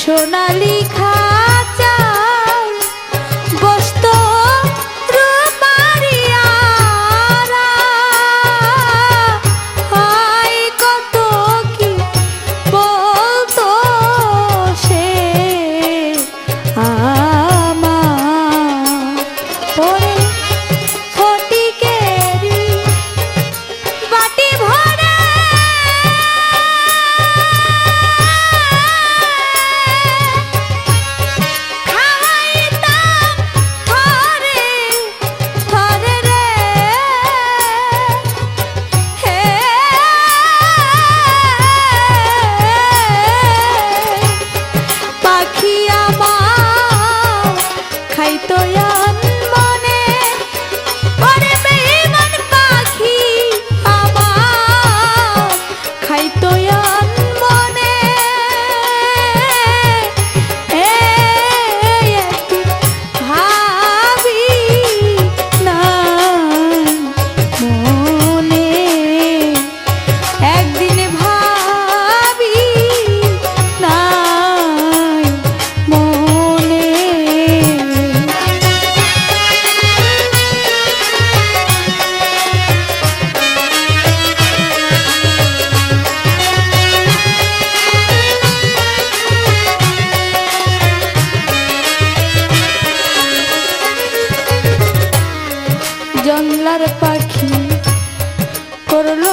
সোনালি খা জংলার পাখি করল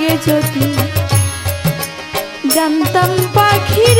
আগে যদি। জানতাম পাখির